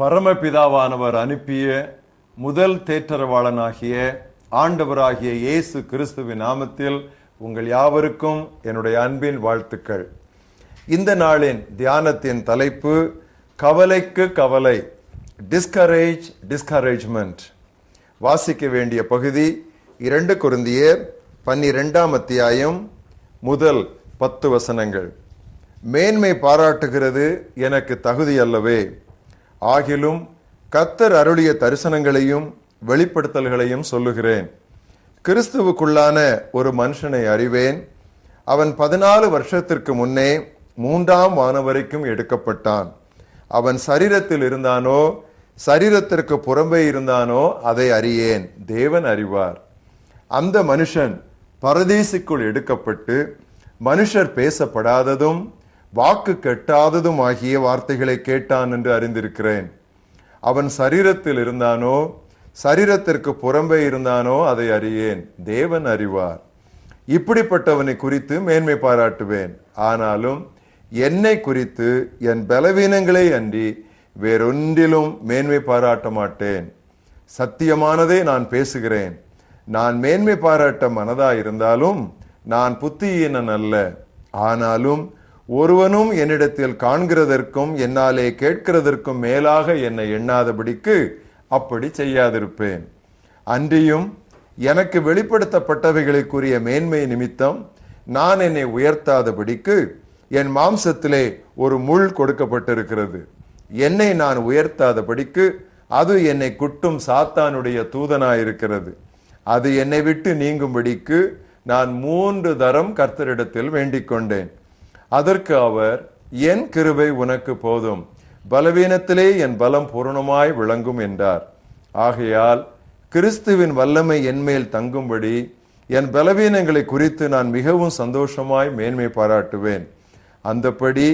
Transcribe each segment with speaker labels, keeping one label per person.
Speaker 1: பரமபிதாவானவர் அனுப்பிய முதல் தேற்றரவாளனாகிய ஆண்டவராகிய இயேசு கிறிஸ்துவின் நாமத்தில் உங்கள் யாவருக்கும் என்னுடைய அன்பின் வாழ்த்துக்கள். இந்த நாளின் தியானத்தின் தலைப்பு கவலைக்கு கவலை டிஸ்கரேஜ் டிஸ்கரேஜ்மெண்ட் வாசிக்க வேண்டிய பகுதி இரண்டு குருந்தியர் பன்னிரெண்டாம் அத்தியாயம் முதல் பத்து வசனங்கள். மேன்மை பாராட்டுகிறது எனக்கு தகுதி அல்லவே ஆகிலும் கத்தர் அருளிய தரிசனங்களையும் வெளிப்படுத்தல்களையும் சொல்லுகிறேன். கிறிஸ்துவுக்குள்ளான ஒரு மனுஷனை அறிவேன். அவன் பதினாலு வருஷத்திற்கு முன்னே மூன்றாம் வானவரைக்கும் எடுக்கப்பட்டான். அவன் சரீரத்தில் இருந்தானோ சரீரத்திற்கு புறம்பே இருந்தானோ அதை அறியேன். தேவன் அறிவார். அந்த மனுஷன் பரதேசிக்குள் எடுக்கப்பட்டு மனுஷர் பேசப்படாததும் வாக்கு கெட்டாததும் ஆகிய வார்த்தைகளை கேட்டான் என்று அறிந்திருக்கிறேன். அவன் சரீரத்தில் இருந்தானோ சரீரத்திற்கு புறம்பே இருந்தானோ அதை அறியேன். தேவன் அறிவார். இப்படிப்பட்டவனை குறித்து மேன்மை பாராட்டுவேன். ஆனாலும் என்னை குறித்து என் பலவீனங்களை அன்றி வேறொன்றிலும் மேன்மை பாராட்ட மாட்டேன் சத்தியமானதை நான் பேசுகிறேன். நான் மேன்மை பாராட்ட மனதா இருந்தாலும் நான் புத்தியீனன் அல்ல. ஆனாலும் ஒருவனும் என்னிடத்தில் காண்கிறதற்கும் என்னாலே கேட்கிறதற்கும் மேலாக என்னை எண்ணாதபடிக்கு அப்படி செய்யாதிருப்பேன். அன்றியும் எனக்கு வெளிப்படுத்தப்பட்டவைகளுக்குரிய மேன்மை நிமித்தம் நான் என்னை உயர்த்தாதபடிக்கு என் மாம்சத்திலே ஒரு முள் கொடுக்கப்பட்டிருக்கிறது. என்னை நான் உயர்த்தாதபடிக்கு அது என்னை குட்டும் சாத்தானுடைய தூதனாயிருக்கிறது. அது என்னை விட்டு நீங்கும்படிக்கு நான் மூன்று தரம் கர்த்தரிடத்தில் வேண்டிக் கொண்டேன் அதற்கு அவர் என் கிருபை உனக்கு போதும். பலவீனத்திலே என் பலம் பூரணமாய் விளங்கும் என்றார். ஆகையால் கிறிஸ்துவின் வல்லமை என்மேல் தங்கும்படி என் பலவீனங்களை குறித்து நான் மிகவும் சந்தோஷமாய் மேன்மை பாராட்டுவேன். அந்தப்படி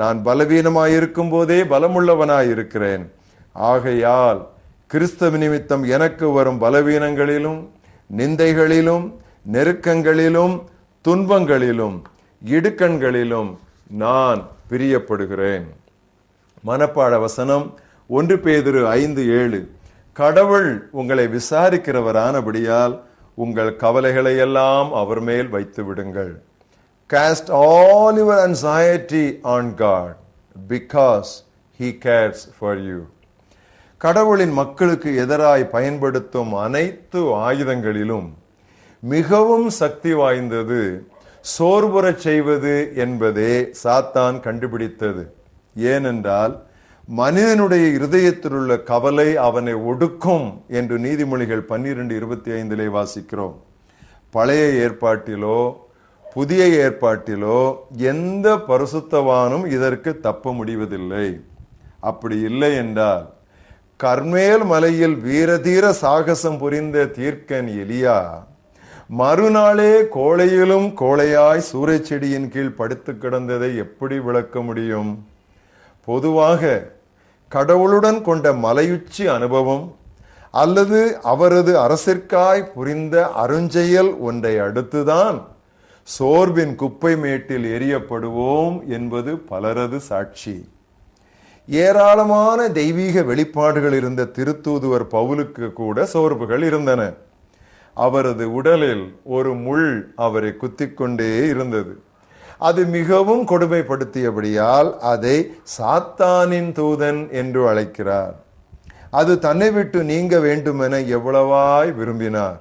Speaker 1: நான் பலவீனமாயிருக்கும் போதே பலமுள்ளவனாயிருக்கிறேன். ஆகையால் கிறிஸ்தவ நிமித்தம் எனக்கு வரும் பலவீனங்களிலும் நிந்தைகளிலும் நெருக்கங்களிலும் துன்பங்களிலும் இடுக்கண்களிலும் நான் பிரியப்படுகிறேன். மனப்பாட வசனம் ஒன்று பேதிரு ஐந்து ஏழு. கடவுள் உங்களை விசாரிக்கிறவரானபடியால் உங்கள் கவலைகளை எல்லாம் அவர் மேல் வைத்து விடுங்கள். Cast all your anxiety on God because he cares for you கடவுளின் மக்களுக்கு எதிராய் பயன்படுத்தும் அனைத்து ஆயுதங்களிலும் மிகவும் சக்தி வாய்ந்தது சோர்வுறச் செய்வது என்பதே சாத்தான் கண்டுபிடித்தது. ஏனென்றால் மனிதனுடைய இருதயத்தில் உள்ள கவலை அவனை ஒடுக்கும் என்று நீதிமொழிகள் பன்னிரண்டு இருபத்தி ஐந்திலே வாசிக்கிறோம். பழைய ஏற்பாட்டிலோ புதிய ஏற்பாட்டிலோ எந்த பரிசுத்தவானும் இதற்கு தப்ப முடிவதில்லை. அப்படி இல்லை என்றால் கர்மேல் மலையில் வீரதீர சாகசம் புரிந்த தீர்க்கன் எலியா மறுநாளே கோழையிலும் கோழையாய் சூறை செடியின் கீழ் படுத்து கிடந்ததை எப்படி விளக்க முடியும்? பொதுவாக கடவுளுடன் கொண்ட மலையுச்சி அனுபவம் அல்லது அவரது அரசிற்காய் புரிந்த அருஞ்செயல் ஒன்றை அடுத்துதான் சோர்வின் குப்பை மேட்டில் எரியப்படுவோம் என்பது பலரது சாட்சி. ஏராளமான தெய்வீக வெளிப்பாடுகள் இருந்த திருத்தூதுவர் பவுலுக்கு கூட சோர்வுகள் இருந்தன. அவரது உடலில் ஒரு முள் அவரை குத்திக்கொண்டே இருந்தது. அது மிகவும் கொடுமைப்படுத்தியபடியால் அதை சாத்தானின் தூதன் என்று அழைக்கிறார். அது தன்னை விட்டு நீங்க வேண்டுமென எவ்வளவாய் விரும்பினார்.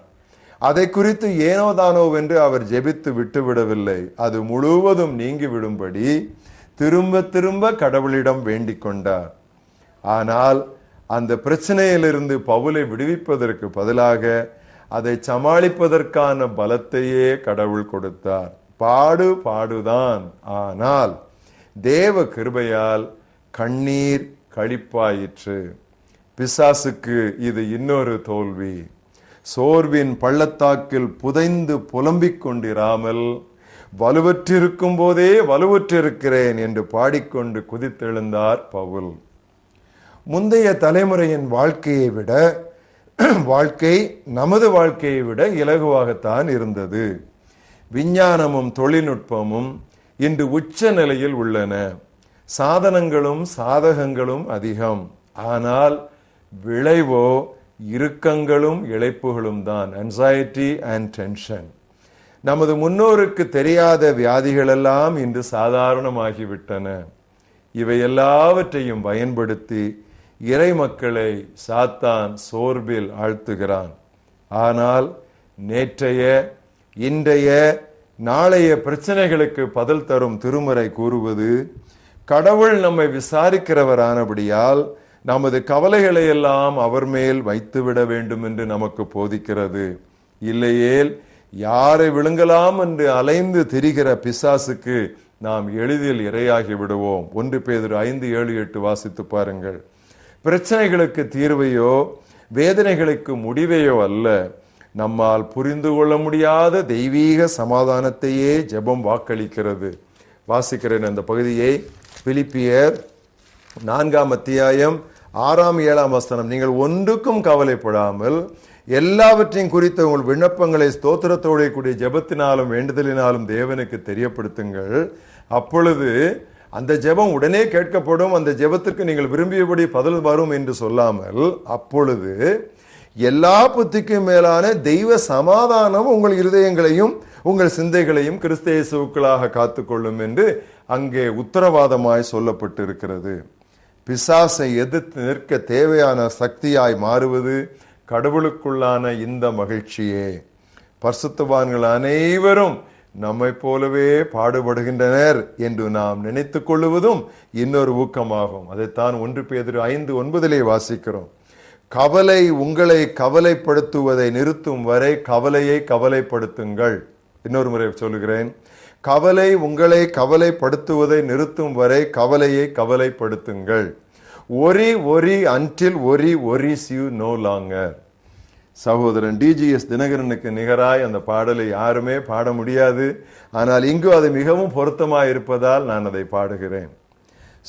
Speaker 1: அதை குறித்து ஏனோதானோவென்று அவர் ஜெபித்து விட்டுவிடவில்லை. அது முழுவதும் நீங்கிவிடும்படி திரும்ப திரும்ப கடவுளிடம் வேண்டிக் கொண்டார். ஆனால் அந்த பிரச்சனையிலிருந்து பவுலை விடுவிப்பதற்கு பதிலாக அதை சமாளிப்பதற்கான பலத்தையே கடவுள் கொடுத்தார். பாடு பாடுதான். ஆனால் தேவ கிருபையால் கண்ணீர் கழிப்பாயிற்று. பிசாசுக்கு இது இன்னொரு தோல்வி. சோர்வின் பள்ளத்தாக்கில் புதைந்து புலம்பிக் கொண்டிராமல் வலுவற்றிருக்கும் போதே வலுவற்றிருக்கிறேன் என்று பாடிக்கொண்டு குதித்தெழுந்தார் பவுல். முந்தைய தலைமுறையின் வாழ்க்கையை விட வாழ்க்கை நமது வாழ்க்கையை விட இலகுவாகத்தான் இருந்தது. விஞ்ஞானமும் தொழில்நுட்பமும் இன்று உச்ச நிலையில் உள்ளன. சாதனங்களும் சாதகங்களும் அதிகம். ஆனால் விளைவோ இறுக்கங்களும் இழைப்புகளும் தான். அன்சைட்டி அண்ட் டென்ஷன் நமது முன்னோருக்கு தெரியாத வியாதிகளெல்லாம் இன்று சாதாரணமாகிவிட்டன. இவை எல்லாவற்றையும் பயன்படுத்தி இறை மக்களை சாத்தான் சோர்வில் ஆழ்த்துகிறான். ஆனால் நேற்றைய இன்றைய நாளைய பிரச்சனைகளுக்கு பதில் தரும் திருமுறை கூறுவது கடவுள் நம்மை விசாரிக்கிறவரானபடியால் நமது கவலைகளை எல்லாம் அவர் மேல் வைத்துவிட வேண்டும் என்று நமக்கு போதிக்கிறது. இல்லையேல் யாரை விழுங்கலாம் என்று அலைந்து திரிகிற பிசாசுக்கு நாம் எளிதில் இரையாகி விடுவோம். ஒன்று பேதர் ஐந்து ஏழு எட்டு வாசித்து பாருங்கள். பிரச்சனைகளுக்கு தீர்வையோ வேதனைகளுக்கு முடிவையோ அல்ல. நம்மால் புரிந்து கொள்ள முடியாத தெய்வீக சமாதானத்தையே ஜெபம் வாக்களிக்கிறது. வாசிக்கிறேன் அந்த பகுதியை. பிலிப்பியர் நான்காம் அத்தியாயம் ஆறாம் ஏழாம் வசனம். நீங்கள் ஒன்றுக்கும் கவலைப்படாமல் எல்லாவற்றையும் குறித்த உங்கள் விண்ணப்பங்களை ஸ்தோத்திரத்தோடைய கூடிய ஜெபத்தினாலும் வேண்டுதலினாலும் தேவனுக்கு தெரியப்படுத்துங்கள். அப்பொழுது அந்த ஜெபம் உடனே கேட்கப்படும். அந்த ஜெபத்திற்கு நீங்கள் விரும்பியபடி பதில் வரும் என்று சொல்லாமல் அப்பொழுது எல்லா புத்திக்கும் மேலான தெய்வ சமாதானம் உங்கள் இருதயங்களையும் உங்கள் சிந்தைகளையும் கிறிஸ்த காத்துக்கொள்ளும் என்று அங்கே உத்தரவாதமாய் சொல்லப்பட்டிருக்கிறது. பிசாசை எதிர்த்து நிற்க தேவையான சக்தியாய் மாறுவது கடவுளுக்குள்ளான இந்த மகிழ்ச்சியே. பரிசுத்தவான்கள் அனைவரும் நம்மை போலவே பாடுபடுகின்றனர் என்று நாம் நினைத்து கொள்ளுவதும் இன்னொரு ஊக்கமாகும். அதைத்தான் ஒன்று பேதிரு ஐந்து ஒன்பதிலே வாசிக்கிறோம். கவலை உங்களை கவலைப்படுத்துவதை நிறுத்தும் வரை கவலையை கவலைப்படுத்துங்கள். இன்னொரு முறை சொல்லுகிறேன். கவலை உங்களை கவலைப்படுத்துவதை நிறுத்தும் வரை கவலையை கவலைப்படுத்துங்கள். Worry worry until worry worries you no longer சகோதரன் டிஜிஎஸ் தினகரனுக்கு நிகராய் அந்த பாடலை யாருமே பாட முடியாது. ஆனால் இங்கு அது மிகவும் பொருத்தமாக இருப்பதால் நான் அதை பாடுகிறேன்.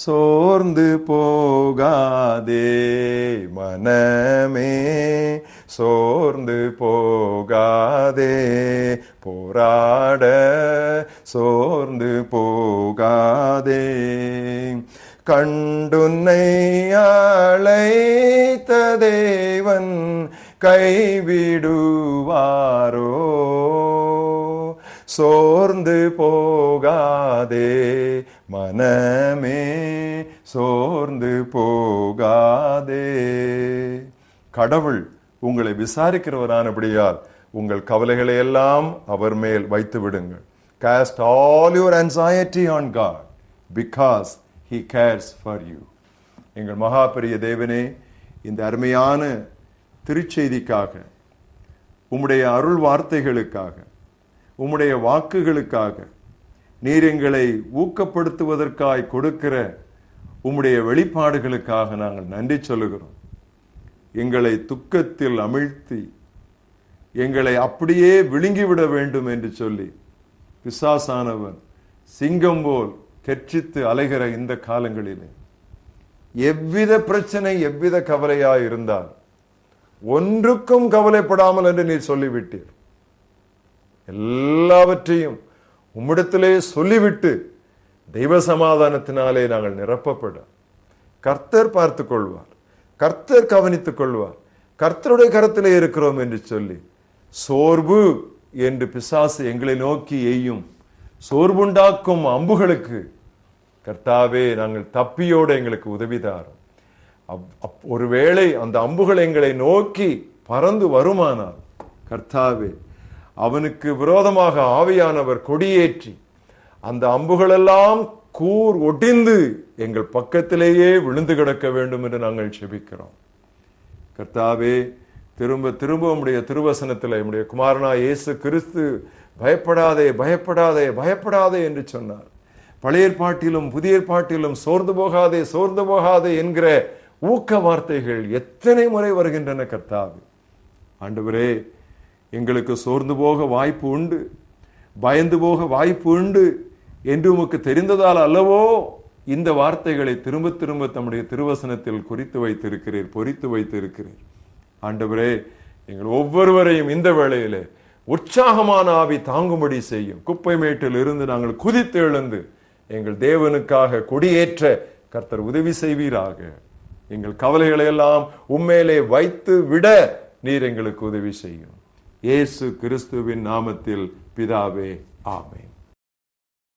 Speaker 1: சோர்ந்து போகாதே மனமே சோர்ந்து போகாதே போராட சோர்ந்து போகாதே. கண்டுன்னை அழைத்த தேவன் கைவிடுவாரோ? சோர்ந்து போகாதே மனமே சோர்ந்து போகாதே. கடவுள் உங்களை விசாரிக்கிறவரானபடியால் உங்கள் கவலைகளை எல்லாம் அவர் மேல் வைத்து விடுங்கள். Cast all your anxiety on God because he cares for you எங்கள் மகாபெரிய தேவனே இந்த அருமையான திருச்செய்திக்காக உம்முடைய அருள் வார்த்தைகளுக்காக உம்முடைய வாக்குகளுக்காக நீர் எங்களை ஊக்கப்படுத்துவதற்காய் கொடுக்கிற உம்முடைய வெளிப்பாடுகளுக்காக நாங்கள் நன்றி சொல்லுகிறோம். எங்களை துக்கத்தில் அமிழ்த்தி எங்களை அப்படியே விழுங்கிவிட வேண்டும் என்று சொல்லி பிசாசானவன் சிங்கம் போல் கெட்சித்து அலைகிற இந்த காலங்களிலே எவ்வித பிரச்சனை எவ்வித கவலையாய் இருந்தால் ஒன்றுக்கும் கவலைப்படாமல் என்று நீர் சொல்லிவிட்டீர். எல்லாவற்றையும் உம்மிடத்திலே சொல்லிவிட்டு தெய்வ சமாதானத்தினாலே நாங்கள் நிரப்பப்பட கர்த்தர் பார்த்து கொள்வார். கர்த்தர் கவனித்துக் கொள்வார். கர்த்தருடைய கரத்திலே இருக்கிறோம் என்று சொல்லி சோர்வு என்று பிசாசு எங்களை நோக்கி எய்யும் சோர்வுண்டாக்கும் அம்புகளுக்கு கர்த்தாவே நாங்கள் தப்பியோடு எங்களுக்கு உதவிதாரும் ஒருவேளை அந்த அம்புகள் எங்களை நோக்கி பறந்து வருமானால் கர்த்தாவே அவனுக்கு விரோதமாக ஆவியானவர் கொடியேற்றி அந்த அம்புகளெல்லாம் கூர் ஒட்டிந்து எங்கள் பக்கத்திலேயே விழுந்து கிடக்க வேண்டும் என்று நாங்கள் செபிக்கிறோம். கர்த்தாவே திரும்ப திரும்ப உம்முடைய திருவசனத்தில் என்னுடைய குமாரனா இயேசு கிறிஸ்து பயப்படாதே பயப்படாதே பயப்படாதே என்று சொன்னார். பழைய பாட்டிலும் புதிய பாட்டிலும் சோர்ந்து போகாதே சோர்ந்து போகாதே என்கிற ஊக்க வார்த்தைகள் எத்தனை முறை வருகின்றன கர்த்தாவே? ஆண்டவரே எங்களுக்கு சோர்ந்து போக வாய்ப்பு உண்டு பயந்து போக வாய்ப்பு உண்டு என்று உமக்கு தெரிந்ததால் அல்லவோ இந்த வார்த்தைகளை திரும்ப திரும்ப தம்முடைய திருவசனத்தில் குறித்து வைத்திருக்கிறீர் பொறித்து வைத்திருக்கிறீர். ஆண்டவரே எங்கள் ஒவ்வொருவரையும் இந்த வேளையில உற்சாகமான ஆவி தாங்கும்படி செய்யும். குப்பை மேட்டில் இருந்து நாங்கள் குதித்து எழுந்து எங்கள் தேவனுக்காக கொடியேற்ற கர்த்தர் உதவி செய்வீராக. எங்கள் கவலைகளை எல்லாம் உண்மையிலே வைத்து விட நீர் எங்களுக்கு உதவி செய்யும். இயேசு கிறிஸ்துவின் நாமத்தில் பிதாவே ஆமே